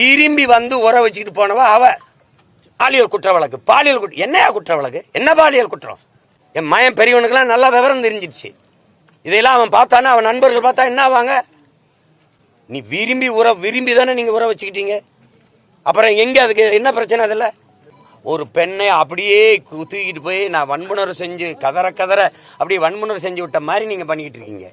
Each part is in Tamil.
திரும்பி வந்து உறவு வச்சுக்கிட்டு போனவ அவ. பாலியல் குற்ற வழக்கு பாலியல் குற்ற என்னையா குற்ற வழக்கு என்ன பாலியல் குற்றம்? என் மயம் பெரியவனுக்கெல்லாம் நல்லா விவரம் தெரிஞ்சிருச்சு. இதையெல்லாம் அவன் பார்த்தானா? அவன் நண்பர்கள் பார்த்தா என்ன ஆவாங்க? நீ விரும்பி உற விரும்பி தானே நீங்க உற வச்சுக்கிட்டீங்க? அப்புறம் எங்க அதுக்கு என்ன பிரச்சனை அதில்? ஒரு பெண்ணை அப்படியே கு- தூக்கிட்டு போய் நான் வன்புணர்வு செஞ்சு கதற கதற அப்படியே வன்புணர்வு செஞ்சு விட்ட மாதிரி நீங்க பண்ணிக்கிட்டு இருக்கீங்க.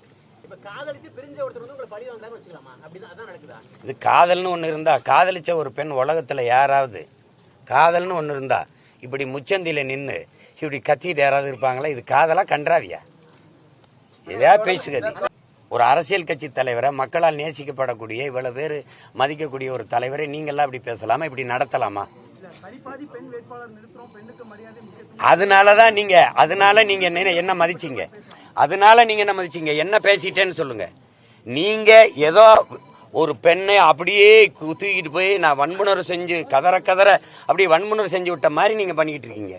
இது காதல்னு ஒன்று இருந்தா காதலிச்ச ஒரு பெண் உலகத்துல யாராவது காதல்னு ஒன்று இருந்தா இப்படி முச்சந்தில நின்று இப்படி கத்திட்டு யாராவது இருப்பாங்களா? இது காதலா கன்றாவியா? எதையா பேசுகிறது? ஒரு அரசியல் கட்சி தலைவரை மக்களால் நேசிக்கப்படக்கூடிய இவ்வளவு பேர் மதிக்கக்கூடிய ஒரு தலைவரை நீங்கெல்லாம் இப்படி பேசலாமா? இப்படி நடத்தலாமா? அதனாலதான் நீங்க அதனால நீங்க என்ன என்ன மதிச்சீங்க? அதனால நீங்க என்ன மதிச்சீங்க? என்ன பேசிட்டேன்னு சொல்லுங்க. நீங்க ஏதோ ஒரு பெண்ணை அப்படியே தூக்கிட்டு போய் நான் வன்புணர்வு செஞ்சு கதற கதற அப்படியே வன்புணர்வு செஞ்சு விட்ட மாதிரி நீங்க பண்ணிக்கிட்டு இருக்கீங்க.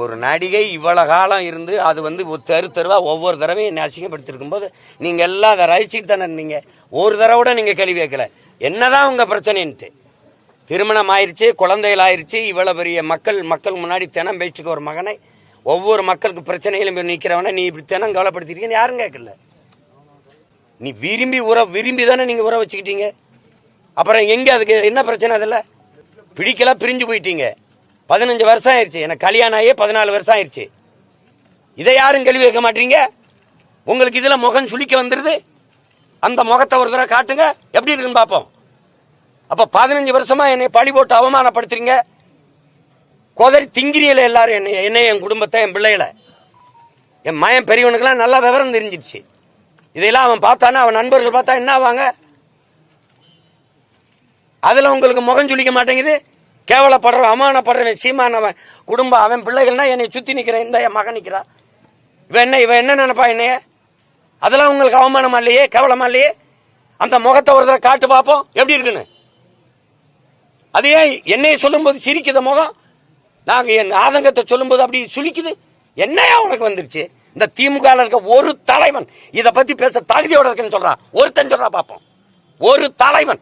ஒரு நடிகை இவ்வளவு காலம் இருந்து அது வந்து தெரு தெருவா ஒவ்வொரு தடவையும் என்னை அசிங்கப்படுத்திருக்கும் போது நீங்க எல்லாம் அதை ரசிச்சுட்டு தானே இருந்தீங்க. ஒரு தடவை கூட நீங்க கேள்வி கேட்கல. என்னதான் உங்க பிரச்சனைன்ட்டு. திருமணம் ஆயிருச்சு குழந்தைகள் ஆயிருச்சு இவ்வளவு பெரிய மக்கள் மக்கள் முன்னாடி தினம் பேச்சுக்கு ஒரு மகனை ஒவ்வொரு மக்களுக்கு பிரச்சனையிலும் போய் நீ இப்படி தினம் கவலைப்படுத்திருக்கீங்கன்னு யாரும் கேட்கல. நீ விரும்பி உற விரும்பி தானே நீங்க உற வச்சுக்கிட்டீங்க. அப்புறம் எங்க அதுக்கு என்ன பிரச்சனை அதில்? பிடிக்கல பிரிஞ்சு போயிட்டீங்க. பதினஞ்சு வருஷம் ஆயிடுச்சு எனக்கு கல்யாணம் ஆகியே பதினாலு வருஷம் ஆயிடுச்சு இதை யாரும் கேள்வி கேட்க மாட்டீங்க? உங்களுக்கு இதுல முகம் சுளிக்க வந்துருது? அந்த முகத்தை ஒரு தடவை காட்டுங்க. எப்படி இருக்குன்னு பார்ப்போம். அப்ப பதினஞ்சு வருஷமா என்னை பழி போட்டு அவமானப்படுத்துறீங்க? கொதறி திங்கிரியல எல்லாரும் என்னை என்னை என் குடும்பத்தை என் பிள்ளைகளை. என் மயன் பெரியவனுக்கெல்லாம் நல்லா விவரம் தெரிஞ்சிருச்சு இதையெல்லாம் அவன் பார்த்தானா அவன் நண்பர்கள் பார்த்தா என்ன ஆவாங்க? அதில் உங்களுக்கு முகம் சொல்லிக்க மாட்டேங்குது. கேவலப்படுற அவமானப்படுறவன் சீமானவன் அவன் குடும்பம் அவன் பிள்ளைகள்னா என்னை சுற்றி நிற்கிறேன் இந்த என் மகன் நிற்கிறா இவன் என்ன இவன் என்ன நினைப்பா என்னைய? அதெல்லாம் உங்களுக்கு அவமானமா இல்லையே? கேவலமா இல்லையே? அந்த முகத்தை ஒரு தடவை காட்டு பார்ப்போம். எப்படி இருக்குன்னு? அது ஏன் என்னைய சொல்லும்போது சிரிக்குது முகம்? நாங்கள் என் ஆதங்கத்தை சொல்லும்போது அப்படி சுழிக்குது என்னையா உனக்கு வந்துருச்சு? இந்த திமுக இருக்க ஒரு தலைவன் இதை பத்தி பேச தகுதியோட இருக்குன்னு சொல்றான் ஒருத்தன் சொல்றா பார்ப்போம் ஒரு தலைவன்.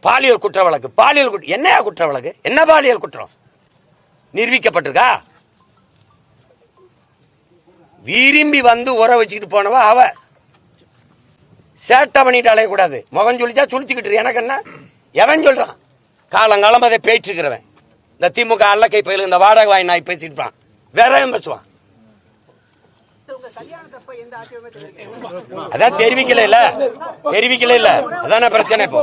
பாலியல் குற்ற வழக்கு பாலியல் குற்ற என்னையா குற்ற வழக்கு என்ன பாலியல் குற்றம்? நிரூபிக்கப்பட்டிருக்கா? விரும்பி வந்து உற வச்சுக்கிட்டு போனவ அவ. சேட்டை பண்ணிட்டு அலையக்கூடாது. முகம் சொல்லிச்சா சுழிச்சுக்கிட்டு எனக்கு என்ன? எவன் சொல்றான்? காலங்காலம் அதை பேச்சு இருக்கிறவன் இந்த திமுக அல்லக்கை பயில இந்த வாடகை வாங்கி நாய் பேசிட்டு இருப்பான். வேற பேசுவான். அதான் தெரிவிக்கல இல்ல. தெரிவிக்கல இல்ல. அதான பிரச்சனை இப்போ.